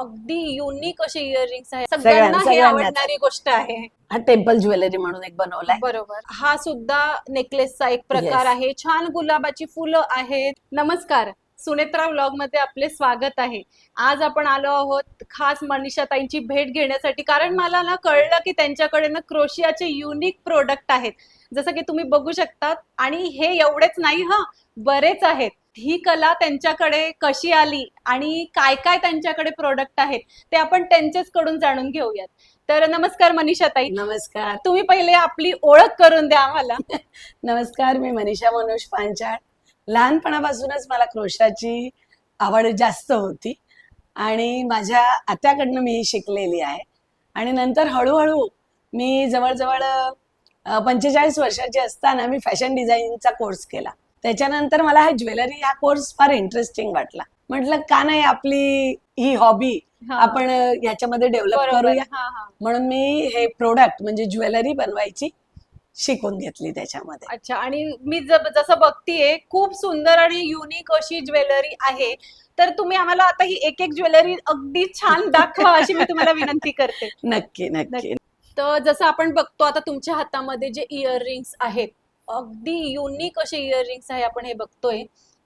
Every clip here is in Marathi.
अगदी युनिक असे इयरिंग्स आहेत. सगळ्यांना- सगळ्यांना हे सगळ्यांनाच. आवडणारी गोष्ट आहे. हा टेम्पल ज्वेलरी म्हणून एक बनवलाय. बरोबर. हा सुद्धा नेकलेसचा एक प्रकार Yes. आहे. छान गुलाबाची फुलं आहेत. नमस्कार. सुनेत्रा व्लॉगमध्ये आपले स्वागत आहे. आज आपण आलो आहोत खास मनीषा ताईंची भेट घेण्यासाठी. कारण मला ना कळलं की त्यांच्याकडे ना क्रोशियाचे युनिक प्रोडक्ट आहेत. जसं की तुम्ही बघू शकतात. आणि हे एवढेच नाही हा. बरेच आहेत. ही कला त्यांच्याकडे कशी आली आणि काय काय त्यांच्याकडे प्रोडक्ट आहेत ते आपण त्यांच्याच कडून जाणून घेऊयात. तर नमस्कार मनीषा ताई नमस्कार. तुम्ही पहिले आपली ओळख करून द्या आम्हाला. नमस्कार मी मनीषा मनोज पांचाळ. लहानपणापासूनच मला क्रोशाची आवड जास्त होती आणि माझ्या आत्याकडनं मी शिकलेली आहे. आणि नंतर हळूहळू मी जवळजवळ पंचेचाळीस वर्षाची असताना मी फॅशन डिझाईनचा कोर्स केला. त्याच्यानंतर मला हा ज्वेलरी हा कोर्स फार इंटरेस्टिंग वाटला. म्हटलं का नाही आपली ही हॉबी. आपण याच्यामध्ये डेव्हलप करूया? म्हणून मी हे प्रोडक्ट म्हणजे ज्वेलरी बनवायची शिकून घेतली त्याच्यामध्ये. अच्छा आणि मी जसं बघतीये खूप सुंदर आणि युनिक अशी ज्वेलरी आहे. तर तुम्ही आम्हाला आता ही एक एक ज्वेलरी अगदी छान दाखवा अशी मी तुम्हाला विनंती करते. नक्की नक्की. तर जसं आपण बघतो आता तुमच्या हातामध्ये जे इयरिंग्स आहेत अगदी युनिक असे इयरिंग्स आहे आपण हे बघतोय.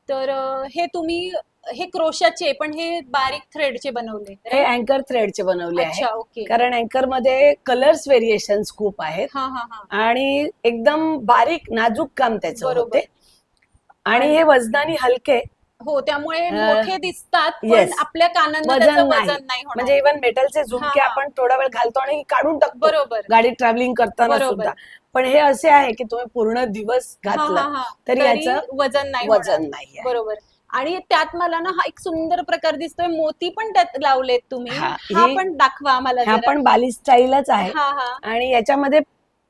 तर हे तुम्ही हे क्रोशाचे पण हे बारीक थ्रेडचे बनवले हे अँकर थ्रेडचे बनवले अच्छा आहे ओके कारण अँकरमध्ये कलर्स व्हेरिएशन खूप आहेत. हा हा हा. आणि एकदम बारीक नाजूक काम त्याचं बरोबर. होते आणि हे वजनाने हलके हो त्यामुळे मोठे दिसतात पण yes. आपल्या कानांना वजन त्याचं नाही. वजन नाही होणार म्हणजे इव्हन मेटलचे झुमके. आपण थोडा वेळ घालतो आणि काढून टाकतो बरोबर गाडी ट्रॅव्हलिंग करताना. सुद्धा पण हे असे आहे की तुम्ही पूर्ण दिवस घातलं. तरी याचं वजन नाही. वजन नाही. बरोबर आणि त्यात मला ना हा एक सुंदर प्रकार दिसतोय मोती पण त्यात लावलेत तुम्ही हा, पण दाखवा आम्हाला जरा. पण बाली स्टाईलच आहे आणि याच्यामध्ये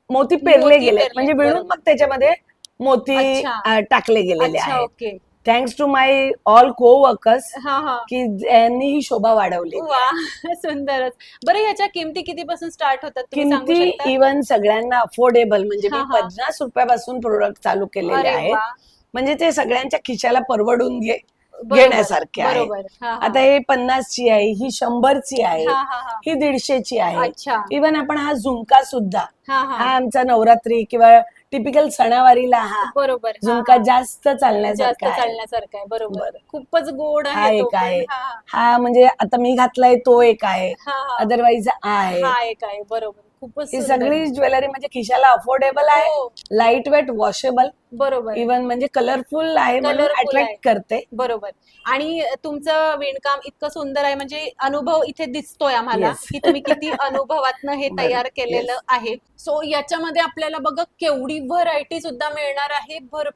मोती पेरले गेले म्हणजे बरोबर. मग त्याच्यामध्ये मोती टाकले गेलेले आहेत okay thanks to my all co workers हा हा. की यांनी ही शोभा वाढवली. वा सुंदरच. बरं याच्या किमती कितीपासून स्टार्ट होतात तुम्ही सांगू किमती शकता? इव्हन सगळ्यांना अफोर्डेबल म्हणजे मी हा, हा. पन्नास रुपयापासून प्रोडक्ट चालू केलेले अरे आहेत. वा. म्हणजे ते सगळ्यांच्या खिशाला परवडून घे बरोबर, घेण्यासारखे आहे बरोबर. हा, हा. आता हे पन्नासची आहे ही शंभरची आहे हा हा हा. ही दीडशेची आहे. अच्छा. इव्हन आपण हा झुमका सुद्धा हा हा. हा आमचा नवरात्री किंवा टिपिकल सणावारीला हा बरोबर हा, झुमका हा. जास्त जास्त चालण्यासारखा आहे चालण्यासारखं आहे बरोबर बरं. खूपच गोड हा आहे तो एक पण. आहे. हा, हा म्हणजे आता मी घातलाय तो एक आहे हा, हा. अदरवाईज आहे हा एक आहे बरोबर खूपच ही सुंदर. सगळी ज्वेलरी म्हणजे खिशाला अफोर्डेबल आहे लाइट वेट वॉशेबल बरोबर इव्हन म्हणजे कलरफुल आहे म्हणून Colourful आहे. अट्रॅक्ट करते बरोबर आणि तुमचं विणकाम इतकं सुंदर आहे म्हणजे अनुभव इथे दिसतोय आम्हाला Yes. की तुम्ही किती अनुभवातनं हे. तयार केलेलं Yes. आहे सो याच्यामध्ये आपल्याला बघा केवढी व्हरायटी सुद्धा मिळणार आहे भरपूर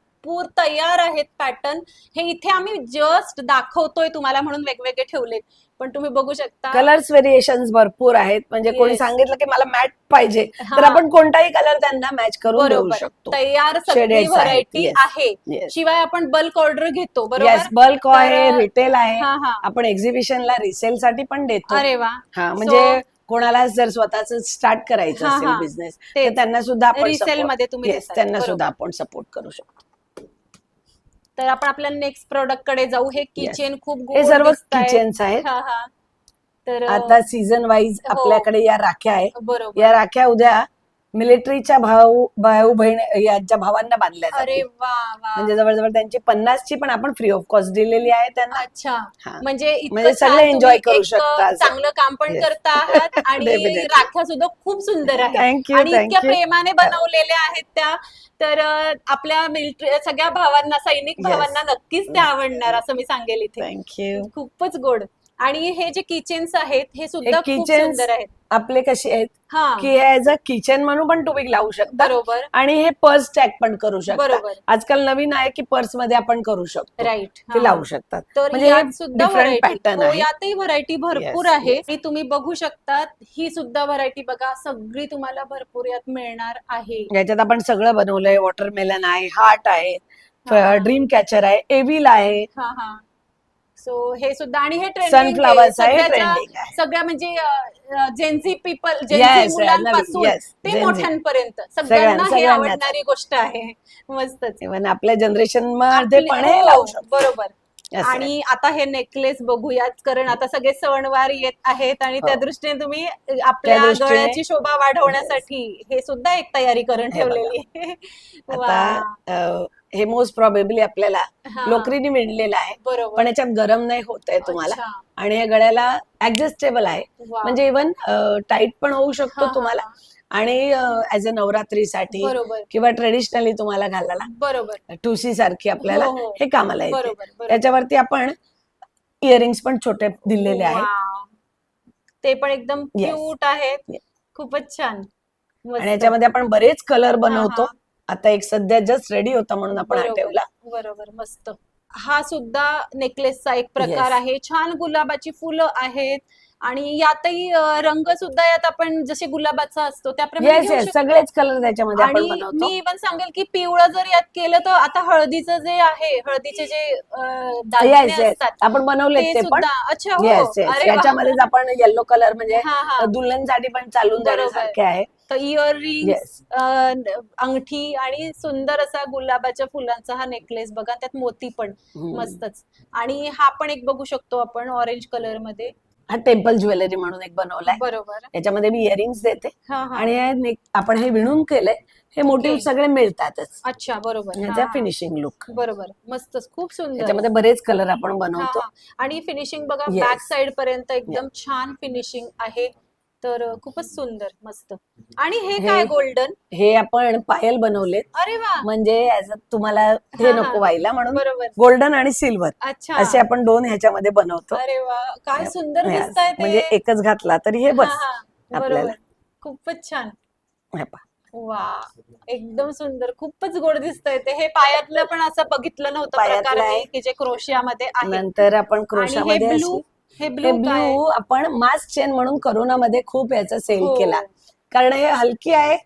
तयार आहेत पॅटर्न हे इथे आम्ही जस्ट दाखवतोय तुम्हाला म्हणून वेगवेगळे ठेवलेत पण तुम्ही बघू शकता कलर्स व्हेरिएशन भरपूर आहेत म्हणजे कोणी. सांगितलं की मला मॅट पाहिजे. तर आपण कोणताही कलर त्यांना मॅच करून शकतो तयार सगळी. व्हरायटी. आहे. शिवाय आपण बल्क ऑर्डर घेतो बरोबर बल्क आहे रिटेल आहे आपण एक्झिबिशनला रिसेल साठी पण देतो अरे वा हा म्हणजे कोणाला जर स्वतःच स्टार्ट करायचं असेल. बिझनेस. तर त्यांना सुद्धा आपण रिसेल मध्ये तुम्ही. त्यांना. सुद्धा आपण सपोर्ट करू शकतो तर आपण आपल्या नेक्स्ट प्रोडक्टकडे जाऊ. हे किचन खूप हे सर्व. किचन्स आहेत. तर आता सीझन वाईज हो. आपल्याकडे या राख्या आहे बरोबर. या राख्या उद्या मिलिटरीच्या भाऊ भाऊ बहीण यांच्या भावांना बांधल्या अरे जातील. वा वा. म्हणजे जवळजवळ त्यांची पन्नासची पण आपण फ्री ऑफ कॉस्ट दिलेली आहे त्यांना. अच्छा. हा. म्हणजे इतकं म्हणजे छान सगळे enjoy तुम्ही करू एक, शकता असं. चांगलं काम पण Yes. करता आहात आणि Definitely. राख्या सुद्धा खूप सुंदर आहेत. थँक्यू आणि इतक्या थँक्यू प्रेमाने बनवलेल्या आहेत त्या. तर अं, आपल्या मिलिटरी सगळ्या भावांना सैनिक Yes. भावांना नक्कीच त्या आवडणार असं मी सांगेल इथे. थँक्यू खूपच गोड. आणि हे जे किचन्स आहेत हे सुद्धा खूप सुंदर आहेत. आपले कसे आहेत? हा. की ऍज अ किचन म्हणून पण तुम्ही लावू शकता. बरोबर. आणि हे पर्स टॅग पण करू शकता. बरोबर. आजकाल नवीन आहे की पर्समध्ये आपण करू शकतो. राईट ते लावू शकतात. तर म्हणजे यात सुद्धा व्हरायटी pattern हो आहे. यातही व्हरायटी भरपूर Yes, आहे. yes. आणि तुम्ही बघू शकता ही सुद्धा व्हरायटी बघा सगळी तुम्हाला भरपूर यात मिळणार आहे. याच्यात आपण सगळं बनवलंय. वॉटरमेलन आहे हार्ट आहे हा. ड्रीम कॅचर आहे एव्हिल आहे. हा हा. सो हे सुद्धा आणि हे आहे, ट्रेंडिंग trending आहे. सगळ्या म्हणजे Gen Z people Yes, Gen Z मुलांपासून yes, ते Z. मोठ्यांपर्यंत सगळ्यांना हे सगळ्यांनाच. आवडणारी गोष्ट आहे मस्तच इव्हन आपल्या जनरेशनमध्ये पण हे हो, लावू शकतो बरोबर असं आणि आता हे नेकलेस बघूयात कारण आता सगळे सणवार येत आहेत आणि त्या हो. दृष्टीने तुम्ही आपल्या दृष्टीने- गळ्याची शोभा वाढवण्यासाठी हे सुद्धा एक तयारी करून हे बघा. ठेवलेली आहे वा. आता हे मोस्ट प्रॉबेबली आपल्याला. लोकरीने विणलेलं आहे पण याच्यात गरम नाही होत आहे तुम्हाला. आणि हे गळ्याला ऍडजस्टेबल आहे. म्हणजे इवन टाईट पण होऊ शकतो तुम्हाला. आणि ऍज अ नवरात्रीसाठी किंवा ट्रेडिशनली तुम्हाला घालायला बरोबर टुसी सारखी आपल्याला हो, हो. हे कामाला येते त्याच्यावरती आपण इयरिंग्स पण छोटे दिलेले आहेत. ते पण एकदम. क्यूट आहेत. खूपच छान. आणि याच्यामध्ये आपण बरेच कलर बनवतो. आता एक सध्या जस्ट रेडी होता म्हणून आपण हा. ठेवला बरोबर मस्त हा सुद्धा नेकलेसचा एक प्रकार Yes. आहे छान गुलाबाची फुलं आहेत आणि यातही अं, रंग सुद्धा यात आपण जसे गुलाबाचा असतो त्याप्रमाणे येस घेऊ येस शकतो. सगळेच कलर त्याच्यामध्ये आपण आणि बनवतो मी इव्हन सांगेल की पिवळं जर यात केलं तर आता हळदीचं जे आहे हळदीचे जे अं, दागिने येस येस असतात आपण बनवले ते ते पण सुद्धा अच्छा हो येस येस अरे वा. याच्यामध्येच आपण येलो कलर म्हणजे हा हा दुल्हनसाठी पण चालून बरोबर. जाण्यासारखे आहे तर इयर रिंग अंगठी आणि सुंदर असा गुलाबाच्या फुलांचा हा नेकलेस बघा त्यात मोती पण मस्तच. आणि हा पण एक बघू शकतो आपण ऑरेंज कलरमध्ये. हा टेम्पल ज्वेलरी म्हणून एक बनवलाय. बरोबर. याच्यामध्ये मी इयरिंग्स देते. हा हा. आणि हे नेक- आपण हे विणून केलंय हे मोटिव्ह Okay. सगळे मिळतातच. अच्छा बरोबर. हा, हा. फिनिशिंग लुक बरोबर. मस्तच खूप सुंदर. याच्यामध्ये बरेच कलर आपण हा, बनवतो. हा. आणि फिनिशिंग बघा. बॅक साइड पर्यंत एकदम छान फिनिशिंग आहे. तर खूपच सुंदर मस्त. आणि हे काय गोल्डन? हे आपण पायल बनवले अरे वा! म्हणजे as a तुम्हाला हे हा, हा. नको व्हायला म्हणून बरोबर. गोल्डन आणि सिल्वर. अच्छा. असे आपण दोन ह्याच्यामध्ये बनवतो. अरे वा! काय सुंदर म्हणजे एकच घातला तरी हे बस. हा. आपल्याला. बरोबर. खूपच छान. हे पहा. वा! एकदम सुंदर. खूपच गोड दिसतंय ते. हे पायातलं पण असं बघितलं नव्हतं पायातलं प्रकार मी आहे. की जे क्रोशियामध्ये आहे. नंतर आपण आणि हे क्रोशामध्ये ब्लू अशी- हे ब्लू काय? ब्लू आपण मास्क चेन म्हणून करोनामध्ये खूप याचा सेल हो. केला. कारण हे हलकी आहे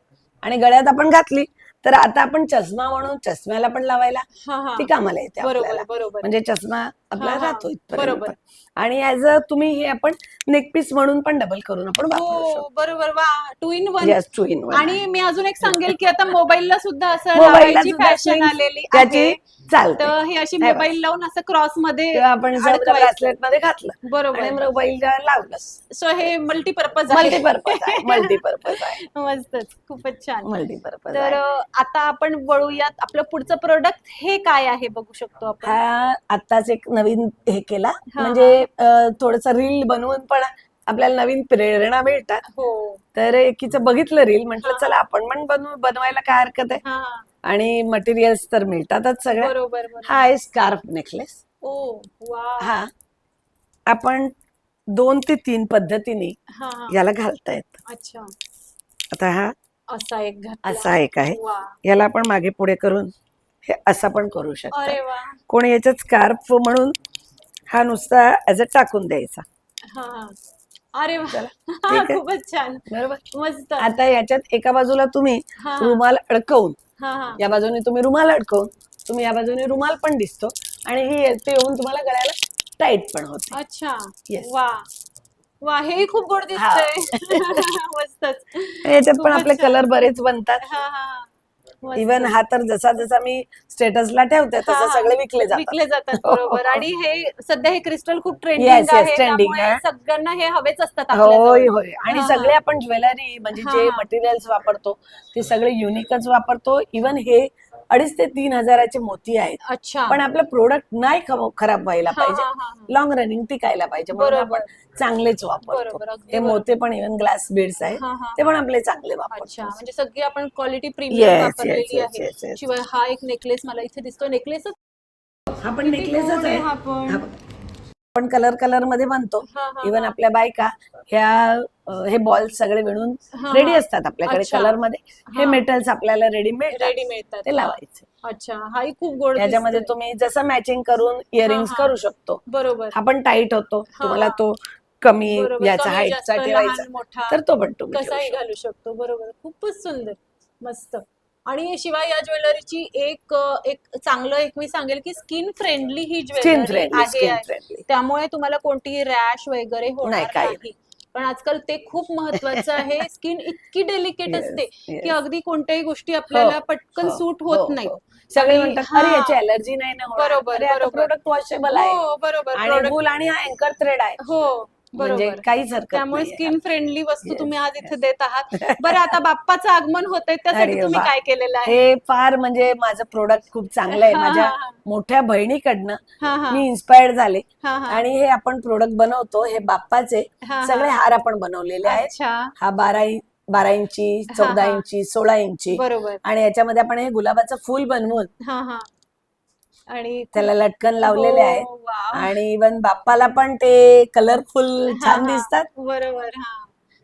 आणि गळ्यात आपण घातली तर आता आपण चष्मा म्हणून चष्म्याला पण लावायला. हा हा. ती कामाला येते बरोबर आपल्याला. बरोबर. म्हणजे चष्मा आपला हा, हा. राहतो इथपर्यंत. बरोबर. आणि ऍज अ तुम्ही हे आपण नेकपीस म्हणून पण डबल करून आपण वापरू हो शकतो. बरोबर. वा two in one Yes, two in one. आणि मी अजून एक सांगेल की आता मोबाईलला सुद्धा असं लावायची सुद्धा फॅशन आलेली त्याची आहे चालते. तर हे अशी. मोबाईल लावून असं क्रॉसमध्ये किंवा आपण अडकवायचं. ब्रासलेटमध्ये घातलं आणि बरोबर. मोबाईल लावलं सो हे मल्टीपर्पज मल्टीपर्पज आहे. मल्टीपर्पज आहे. मस्तच. खूपच छान. मल्टीपर्पज तर आहे. अ, आता आपण वळूयात आपलं पुढचं प्रोडक्ट हे काय आहे बघू शकतो आपण. हा आत्ताच एक नवीन हे केला. हा. म्हणजे थोडस रील बनवून पण आपल्याला नवीन प्रेरणा मिळतात. हो. तर एकीचं बघितलं रील म्हटलं. चला आपण पण बनवू बनवायला काय हरकत आहे? आणि मटेरियल्स तर मिळतातच सगळ्या. बरोबर हा आहे स्कार्फ नेकलेस हा. आपण दोन ते तीन पद्धतीने याला घालता येत. अच्छा. आता हा असा एक असा एक आहे. याला आपण मागे पुढे करून हे असा पण करू शकतो. कोणी याच्यात स्कार्फ म्हणून हा नुसता ऍज अ टाकून द्यायचा. हा. अरे वा. खूपच छान. बरोबर. मस्त. आता याच्यात एका बाजूला तुम्ही रुमाल अडकवून हा हा. या बाजूने तुम्ही रुमाल अडकवून तुम्ही या बाजूने रुमाल पण दिसतो आणि ही येते येऊन तुम्हाला गळ्याला टाईट पण होते. अच्छा. वा. वा हे खूप गोड दिसतंय. मस्तच. याच्यात पण आपले. कलर बरेच बनतात. हा हा. इवन हा तर जसा जसा मी स्टेटसला ठेवते तसं. सगळे विकले जातात विकले जातात हो, बरोबर. आणि हे सध्या हे क्रिस्टल खूप ट्रेंडिंग आहे त्यामुळे. सगळ्यांना हे हवेच असतात. होय होय आणि. सगळे आपण ज्वेलरी म्हणजे जे. मटेरियल्स वापरतो ते सगळे युनिकच वापरतो इवन हे अडीच ते तीन हजाराचे मोती आहेत. अच्छा. पण आपलं प्रोडक्ट नाही खराब व्हायला हा, पाहिजे. हा, हा, हा. लॉंग रनिंग टिकायला पाहिजे. म्हणून बरोबर. आपण चांगलेच वापरतो. बरोबर, अगदी हे बरोबर. मोते पण इवन ग्लास बीड्स आहेत. हा, हा, ते पण आपले चांगले अच्छा. वापरतो म्हणजे सगळी आपण क्वालिटी प्रीमियम Yes, yes, वापरलेली yes, आहे. yes, yes. शिवाय हा एक नेकलेस मला इथे दिसतो नेकलेस हा पण नेकलेसच आहे. हा पण. हा बघ. आपण कलर कलरमध्ये बनतो इवन. आपल्या बायका ह्या हे बॉल सगळे विणून हा, रेडी. असतात आपल्याकडे. कलरमध्ये हे. मेटल्स आपल्याला रेडी मिळतात रेडी मिळतात ते लावायचे अच्छा हाही खूप गोड याच्यामध्ये दिसतोय. तुम्ही जसं मॅचिंग करून इयरिंग्स हा. करू शकतो बरोबर हा पण टाईट होतो तुम्हाला. तो कमी याचा हाईटचा ठेवायचा. तर तो पण तुम्ही कसाही. घालू शकतो बरोबर खूपच सुंदर मस्त आणि शिवाय या ज्वेलरीची एक एक चांगलं एक मी सांगेल की स्किन फ्रेंडली ही ज्वेलरी आहे त्यामुळे तुम्हाला कोणतीही रॅश वगैरे होणार नाही, पण आजकाल ते खूप महत्वाचं आहे स्किन इतकी डेलिकेट असते. की अगदी कोणत्याही गोष्टी आपल्याला पटकन हो, सूट हो, होत नाही हो. सगळे म्हणतात अरे हा. याची अलर्जी नाही ना. बरोबर, बरोबर. प्रोडक्ट वॉशेबल आहे हो बरोबर आणि हा अँकर थ्रेड आहे हो म्हणजे काहीच हरकत त्यामुळे. स्किन फ्रेंडली वस्तू तुम्ही आज इथे. देत आहात बरं आता बाप्पाचं आगमन होत आहे त्यासाठी तुम्ही. काय केलेलं आहे हे फार म्हणजे माझं प्रोडक्ट खूप चांगलं आहे माझ्या. मोठ्या बहिणीकडनं मी इन्स्पायर्ड झाले आणि हे आपण प्रोडक्ट बनवतो हे बाप्पाचे. सगळे हार आपण बनवलेले आहेत हा बारा बारा इंची चौदा. इंची सोळा इंची बरोबर आणि याच्यामध्ये आपण हे गुलाबाचं फुल बनवून आणि त्याला लटकन लावलेले हो, वाव. आणि इवन बाप्पाला पण ते कलरफुल छान हा. दिसतात बरोबर हा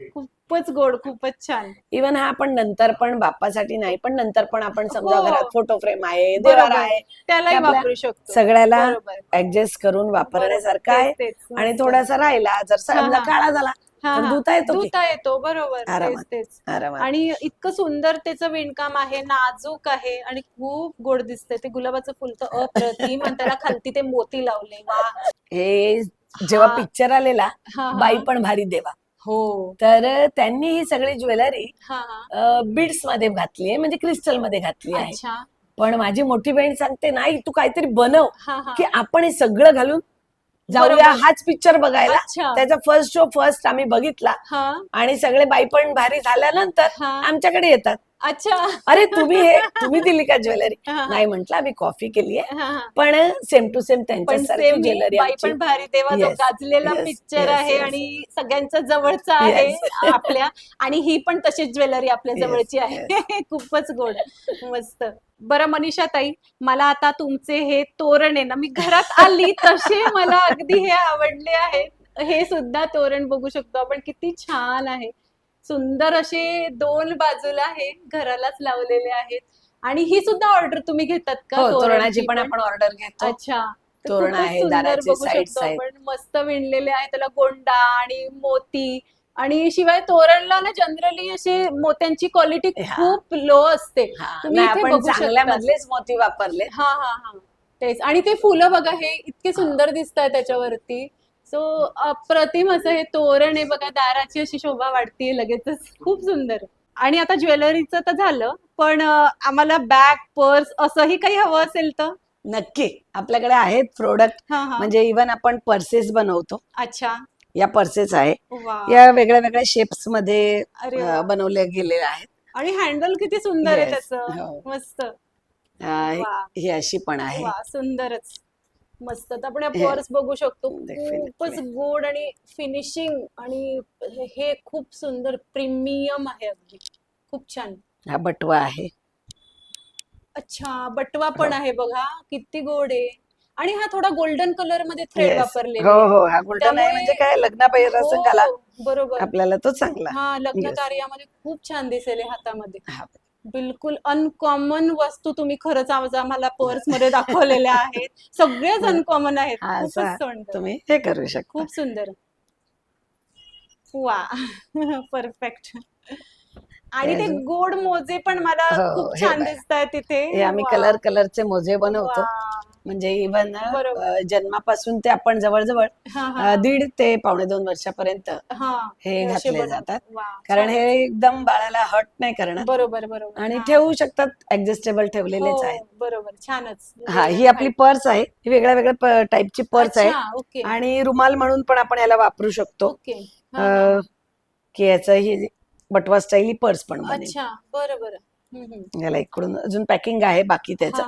खूपच गोड खूपच छान इवन हा आपण नंतर पण बाप्पासाठी नाही पण नंतर पण आपण समजा हो. घरात फोटो फ्रेम आहे बरोबर. देवारा आहे त्यालाही आपल्या वापरू शकतो सगळ्याला बरोबर ऍडजस्ट करून वापरण्यासारखं आहे तेच, तेच. आणि. थोडासा राहिला जर समजा हा. काळा झाला धुता येतो की? धुता येतो बरोबर. तेच आरामात. तेच आरामात. आणि इतकं सुंदर त्याचं विणकाम आहे नाजूक आहे आणि खूप गोड दिसतंय. ते गुलाबाचं फुल तर अप्रतिम आणि त्याला खालती ते मोती लावले. वा. हे जेव्हा हा. पिक्चर आलेला हा, हा. बाई पण भारी देवा. हो. तर त्यांनी ही सगळी ज्वेलरी हा हा. बीड्समध्ये घातली आहे म्हणजे क्रिस्टलमध्ये घातली आहे. अच्छा. पण माझी मोठी बहीण सांगते नाही तू काहीतरी बनव हा हा. की आपण हे सगळं घालून जाऊया. हाच पिक्चर बघायला. त्याचा फर्स्ट शो फर्स्ट आम्ही बघितला. आणि सगळे बाई पण भारी झाल्यानंतर आमच्याकडे येतात. अच्छा. अरे तुम्ही हे तुम्ही दिली का ज्वेलरी. नाही म्हंटल आम्ही कॉफी केली आहे. पण same to same same jewellery बाई पण भारी. Yes, गाजलेला पिक्चर आहे. आणि सगळ्यांच्या जवळचा आहे. आपल्या. आणि ही पण तशीच ज्वेलरी आपल्या जवळची आहे. खूपच गोड मस्त. बरं मनीषा ताई मला आता तुमचे हे तोरण आहे ना मी घरात आली तसे मला अगदी हे आवडले आहेत हे सुद्धा तोरण बघू शकतो आपण किती छान आहे. सुंदर असे दोन बाजूला हे घरालाच लावलेले आहेत. आणि ही सुद्धा ऑर्डर तुम्ही घेतात का हो तोरणची पण आपण ऑर्डर घेतो. अच्छा तर तोरण आहे, दाराचे मस्त विणलेले आहे त्याला गोंडा आणि मोती आणि शिवाय तोरणला ना जनरली असे मोत्यांची क्वालिटी. खूप लो असते. तुम्ही नाही, इथे आपण बघू चांगल्या शकता. मधलेच मोती वापरले हा हा हा. तेच. आणि ते फुलं बघा हे इतके सुंदर दिसत आहे त्याच्यावरती. सो अप्रतिम असं हे तोरण आहे बघा दाराची अशी शोभा वाढतीये लगेचच. खूप सुंदर. आणि आता ज्वेलरीचं तर झालं पण आम्हाला बॅग पर्स असंही काही हवं असेल तर? नक्की. आपल्याकडे आहेत प्रोडक्ट म्हणजे इवन आपण पर्सेस बनवतो. अच्छा. या पर्सेस आहे या वेगळ्या वेगळ्या शेप्समध्ये अरे अ, वा. बनवले गेलेले आहेत आणि हँडल किती सुंदर आहे. त्याचं हो. मस्त. ही अशी पण आहे सुंदरच मस्त तर आपण. पर्स बघू शकतो. खूपच गोड आणि फिनिशिंग आणि हे- हे खूप सुंदर प्रीमियम आहे अगदी खूप छान हा बटवा आहे अच्छा बटवा पण हो. आहे बघा किती गोड आहे आणि हा थोडा गोल्डन कलरमध्ये थ्रेड Yes. वापरलेला हो आहे. हो हा गोल्डन आहे त्यामुळे- म्हणजे काय असं हो, घाला बरोबर आपल्याला तो चांगला हा लग्न Yes. कार्यामध्ये खूप छान दिसेल हे हातामध्ये हा. बिलकुल अनकॉमन वस्तू तुम्ही खरंच आज आम्हाला पर्समध्ये दाखवलेल्या आहेत सगळेच अनकॉमन आहेत हा, खूपच असा सुंदर तुम्ही हे करू शकता खूप सुंदर वा परफेक्ट आणि ते अजून? गोड मोजे पण मला हो, खूप हे छान बघा. दिसत आहेत तिथे हे आम्ही वा, कलर कलरचे मोजे बनवतो वा. म्हणजे बरोबर. जन्मापासून ते आपण जवळजवळ दीड ते पावणे दोन वर्षापर्यंत हा. हे घातले. जातात. कारण. हे एकदम बाळाला हट नाही करणार बरोबर बरोबर आणि. ठेवू शकतात ऍडजस्टेबल ठेवलेलेच हो, आहेत बरोबर छानच हा ही आपली पर्स आहे ही वेगळ्या वेगळ्या टाईपची पर्स आहे आणि रुमाल म्हणून पण आपण याला वापरू शकतो की याचं ही बटवा स्टाईल ही पर्स पण बनेल अच्छा बरं बरं हम्म, हम्म. याला इकडून अजून पॅकिंग आहे बाकी त्याचं.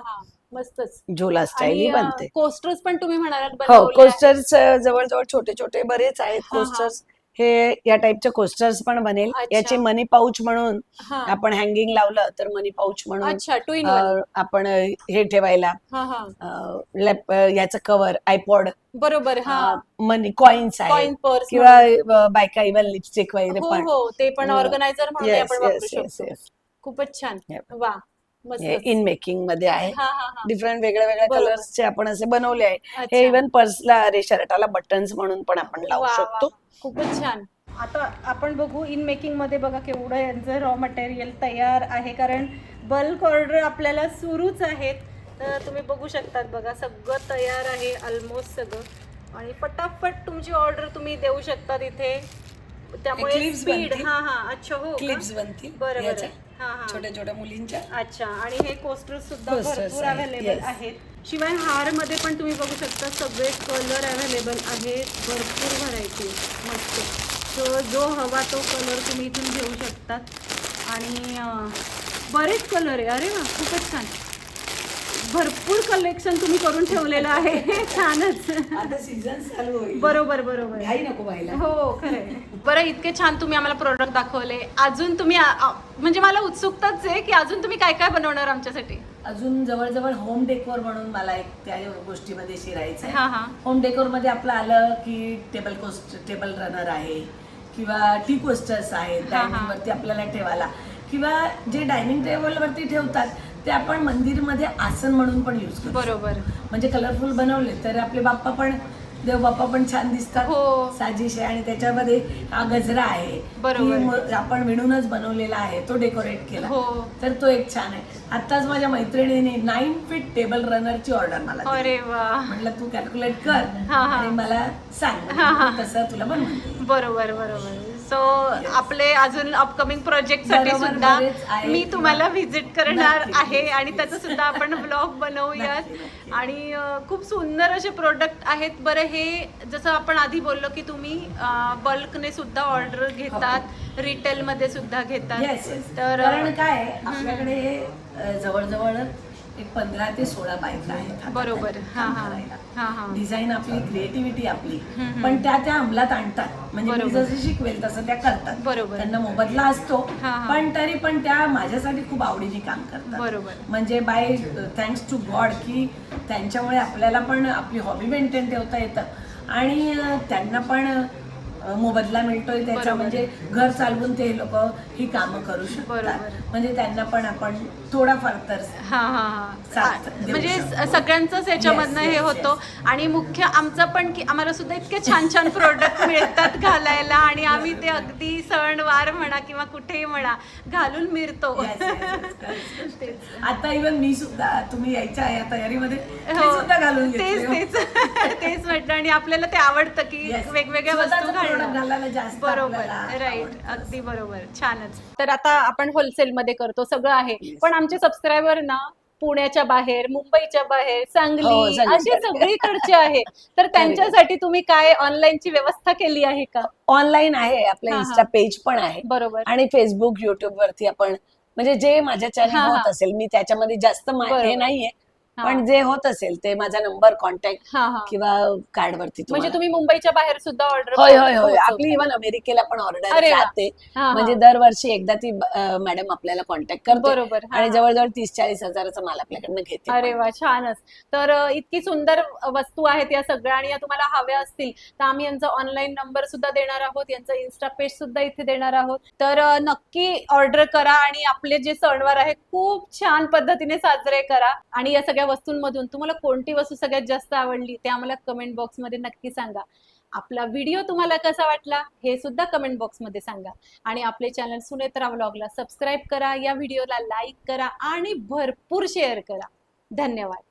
मस्तच झोला स्टाईल ही बनते कोस्टर्स पण तुम्ही म्हणालात हो. कोस्टर्स जवळजवळ छोटे छोटे बरेच आहेत हा, हा. कोस्टर्स हे या टाईपचे कोस्टर्स पण बनेल. याची मनी पाऊच म्हणून हा. आपण हँगिंग लावलं तर मनी पाऊच म्हणून आपण हे ठेवायला हा हा याचं कव्हर आयपॉड बरोबर हा मनी कॉइन्स पर्स किंवा बायका इव्हन लिपस्टिक वगैरे हो पण हो ते पण हो. ऑर्गनायझर म्हणून. खूपच छान. वा इन मेकिंगमध्ये आहे. डिफरंट वेगळ्या वेगळ्या. कलर्सचे आपण असे बनवले आहे. हे इव्हन पर्सला अरे शर्टाला बटन्स म्हणून पण आपण लावू शकतो. खूपच छान. आता आपण बघू इन मेकिंगमध्ये बघा केवढं यांचं रॉ मटेरियल तयार आहे. कारण बल्क ऑर्डर आपल्याला सुरूच आहेत. तर तुम्ही बघू शकतात बघा सगळं तयार आहे ऑलमोस्ट सगळं. आणि पटापट तुमची ऑर्डर तुम्ही देऊ शकता इथे. त्यामुळे clips स्पीड बनतील. हा हा अच्छा हो का? क्लिप्स बनतील. बरं याच्या. हा हा. छोट्या छोट्या मुलींच्या. अच्छा आणि हे कोस्टर सुद्धा Coasters भरपूर आहेत, अवेलेबल yes. आहेत. शिवाय हारमध्ये पण तुम्ही बघू शकता सगळे कलर अवेलेबल आहेत. भरपूर व्हरायटी मस्त. सो जो हवा तो कलर तुम्ही इथून घेऊ शकतात. आणि अं, बरेच कलर आहे. अरे वा खूपच छान. भरपूर कलेक्शन तुम्ही करून ठेवलेलं आहे. छानच. आता सीझन चालू होईल. बरोबर बरोबर. नको व्हायला हो खरंय बरं इतके छान तुम्ही आम्हाला प्रोडक्ट दाखवले. अजून तुम्ही आ- आ- म्हणजे मला उत्सुकताच आहे की अजून तुम्ही काय काय बनवणार आमच्यासाठी? अजून जवळजवळ होम डेकोर म्हणून मला एक त्या गोष्टीमध्ये शिरायचं हा आहे. हा होम डेकोरमध्ये आपलं आलं की टेबल कोस्ट टेबल रनर आहे किंवा टी कोस्टर्स आहेत हा, हा. डायनिंग वरती आपल्याला ठेवायला. किंवा जे डायनिंग टेबल वरती ठेवतात ते आपण मंदिरमध्ये आसन म्हणून पण यूज करतो. बरोबर. म्हणजे कलरफुल बनवले तर आपले बाप्पा पण देव बाप्पा पण छान दिसतात. हो. साजिश आहे आणि त्याच्यामध्ये हा गजरा आहे. बरोबर. की म- आपण विणूनच बनवलेला आहे तो डेकोरेट केला. हो. तर तो एक छान आहे. आताच माझ्या मैत्रिणीने नाईन फीट टेबल रनरची ऑर्डर मला दिली. अरे वा. म्हटलं तू कॅल्क्युलेट कर हा, हा. आणि मला सांग. तसं तुला बनवून देईन. बरोबर बरोबर. सो आपले अजून अपकमिंग प्रोजेक्टसाठी बरोबर, सुद्धा मी तुम्हाला व्हिजिट करणार आहे. आणि त्याचं सुद्धा आपण ब्लॉग बनवूयात. आणि खूप सुंदर असे प्रोडक्ट आहेत. बरं हे जसं आपण आधी बोललो की तुम्ही बल्कने सुद्धा ऑर्डर घेतात. रिटेल मध्ये सुद्धा घेतात. तर कारण काय आपल्याकडे जवळजवळ एक पंधरा ते सोळा बायका आहेत बरोबर डिझाईन आपली क्रिएटिव्हिटी आपली. पण त्या त्या अंमलात आणतात म्हणजे मी. जसं शिकवेल तसं त्या करतात बरोबर. त्यांना मोबदला असतो. पण तरी पण त्या माझ्यासाठी खूप आवडीने काम करतात बरोबर. म्हणजे बाय थँक्स टू गॉड की त्यांच्यामुळे आपल्याला पण आपली हॉबी मेंटेन ठेवता येतं आणि त्यांना पण मोबदला मिळतोय त्याचा. म्हणजे घर चालवून ते लोक ही कामं करू शकतात बरोबर. म्हणजे त्यांना पण आपण थोडाफार तर हा हा हा म्हणजे शकतो. सगळ्यांचंच याच्यामधनं हे होतं आणि मुख्य आमचं पण की आम्हाला सुद्धा इतके छान छान प्रोडक्ट मिळतात घालायला आणि आम्ही ते अगदी सणवार म्हणा किंवा कुठेही म्हणा घालून मिरतो. आता इवन मी सुद्धा तुम्ही यायच्या या तयारीमध्ये हो. सुद्धा घालून तेच घेतले. तेच तेच म्हटलं आणि आपल्याला ते आवडतं की. वेगवेगळ्या वस्तू घालणं घालायला जास्त बरोबर राईट. अगदी बरोबर छानच तर आता आपण होलसेल मध्ये करतो सगळं आहे पण आमचे सबस्क्रायबर ना पुण्याच्या बाहेर मुंबईच्या बाहेर हो, सांगली. असे सगळीकडचे आहे तर त्यांच्यासाठी तुम्ही काय ऑनलाईनची व्यवस्था केली आहे का ऑनलाईन आहे आपलं हा, हा. इन्स्टा पेज पण आहे बरोबर आणि फेसबुक युट्यूब वरती आपण म्हणजे जे माझ्या चॅनल हा, हा. होत असेल मी त्याच्यामध्ये जास्त मा- बरोबर. हे नाहीये हा. पण जे होत असेल ते माझा नंबर कॉन्टॅक्ट किंवा कार्ड वरती म्हणजे तुम्ही मुंबईच्या बाहेर सुद्धा ऑर्डर होय होय होय. आपली इव्हन अमेरिकेला पण ऑर्डर. जाते. म्हणजे दरवर्षी एकदा ती मॅडम आपल्याला कॉन्टॅक्ट करते. बरोबर, आणि. जवळजवळ तीस चाळीस हजाराचा माल आपल्याकडनं घेते अरे वा छानच. तर इतकी सुंदर वस्तू आहेत या सगळ्या आणि या तुम्हाला हव्या असतील तर आम्ही यांचा ऑनलाईन नंबर सुद्धा देणार आहोत. यांचं इन्स्टा पेज सुद्धा इथे देणार आहोत. तर नक्की ऑर्डर करा आणि आपले जे सणवार आहे खूप छान पद्धतीने साजरे करा. आणि या सगळ्या वस्तूंमधून तुम्हाला कोणती वस्तू सगळ्यात जास्त आवडली ते आम्हाला कमेंट बॉक्समध्ये नक्की सांगा. आपला व्हिडिओ तुम्हाला कसा वाटला हे सुद्धा कमेंट बॉक्समध्ये सांगा. आणि आपले चॅनल सुनेत्रा व्लॉगला सबस्क्राईब करा या व्हिडिओला लाईक करा आणि भरपूर शेअर करा. धन्यवाद.